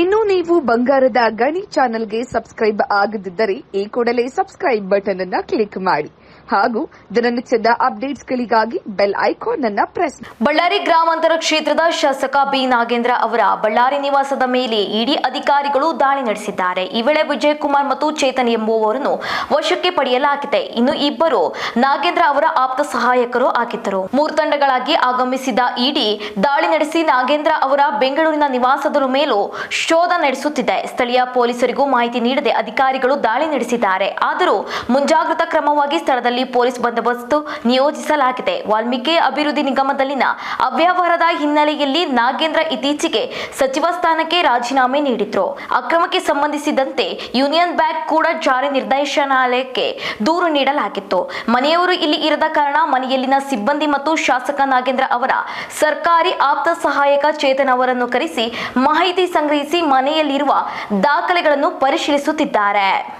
ಇನ್ನು ನೀವು ಬಂಗಾರದ ಗಣಿ ಚಾನೆಲ್ಗೆ ಸಬ್ಸ್ಕ್ರೈಬ್ ಆಗದಿದ್ದರೆ ಈ ಕೂಡಲೇ ಸಬ್ಸ್ಕ್ರೈಬ್ ಬಟನ್ ಅನ್ನ ಕ್ಲಿಕ್ ಮಾಡಿ. ಹಾಗೂ ದಿನನಿತ್ಯದ ಅಪ್ಡೇಟ್ಸ್ಗಳಿಗಾಗಿ ಬೆಲ್ ಐಕಾನ್ ಅನ್ನ ಪ್ರೆಸ್ ಬಳ್ಳಾರಿ ಗ್ರಾಮಾಂತರ ಕ್ಷೇತ್ರದ ಶಾಸಕ ಬಿ ನಾಗೇಂದ್ರ ಅವರ ಬಳ್ಳಾರಿ ನಿವಾಸದ ಮೇಲೆ ಇಡಿ ಅಧಿಕಾರಿಗಳು ದಾಳಿ ನಡೆಸಿದ್ದಾರೆ. ಈ ವೇಳೆ ವಿಜಯಕುಮಾರ್ ಮತ್ತು ಚೇತನ್ ಎಂಬುವವರನ್ನು ವಶಕ್ಕೆ ಪಡೆಯಲಾಗಿದೆ. ಇನ್ನು ಇಬ್ಬರು ನಾಗೇಂದ್ರ ಅವರ ಆಪ್ತ ಸಹಾಯಕರು ಆಗಿದ್ದರು. ಮೂರು ತಂಡಗಳಾಗಿ ಆಗಮಿಸಿದ ಇಡಿ ದಾಳಿ ನಡೆಸಿ ನಾಗೇಂದ್ರ ಅವರ ಬೆಂಗಳೂರಿನ ನಿವಾಸದ ಮೇಲೂ ಶೋಧ ನಡೆಸುತ್ತಿದೆ. ಸ್ಥಳೀಯ ಪೊಲೀಸರಿಗೂ ಮಾಹಿತಿ ನೀಡದೆ ಅಧಿಕಾರಿಗಳು ದಾಳಿ ನಡೆಸಿದ್ದಾರೆ. ಆದರೂ ಮುಂಜಾಗ್ರತಾ ಕ್ರಮವಾಗಿ ಸ್ಥಳದಲ್ಲಿ ಪೊಲೀಸ್ ಬಂದೋಬಸ್ತ್ ನಿಯೋಜಿಸಲಾಗಿದೆ. ವಾಲ್ಮೀಕಿ ಅಭಿವೃದ್ಧಿ ನಿಗಮದಲ್ಲಿನ ಅವ್ಯವಹಾರದ ಹಿನ್ನೆಲೆಯಲ್ಲಿ ನಾಗೇಂದ್ರ ಇತ್ತೀಚೆಗೆ ಸಚಿವ ಸ್ಥಾನಕ್ಕೆ ರಾಜೀನಾಮೆ ನೀಡಿದ್ರು. ಅಕ್ರಮಕ್ಕೆ ಸಂಬಂಧಿಸಿದಂತೆ ಯೂನಿಯನ್ ಬ್ಯಾಂಕ್ ಕೂಡ ಜಾರಿ ನಿರ್ದೇಶನಾಲಯಕ್ಕೆ ದೂರು ನೀಡಲಾಗಿತ್ತು. ಮನೆಯವರು ಇಲ್ಲಿ ಇರದ ಕಾರಣ ಮನೆಯಲ್ಲಿನ ಸಿಬ್ಬಂದಿ ಮತ್ತು ಶಾಸಕ ನಾಗೇಂದ್ರ ಅವರ ಸರ್ಕಾರಿ ಆಪ್ತ ಸಹಾಯಕ ಚೇತನ್ ಅವರನ್ನು ಕರೆಸಿ ಮಾಹಿತಿ ಸಂಗ್ರಹಿಸಿ ಮನೆಯಲ್ಲಿರುವ ದಾಖಲೆಗಳನ್ನು ಪರಿಶೀಲಿಸುತ್ತಿದ್ದಾರೆ.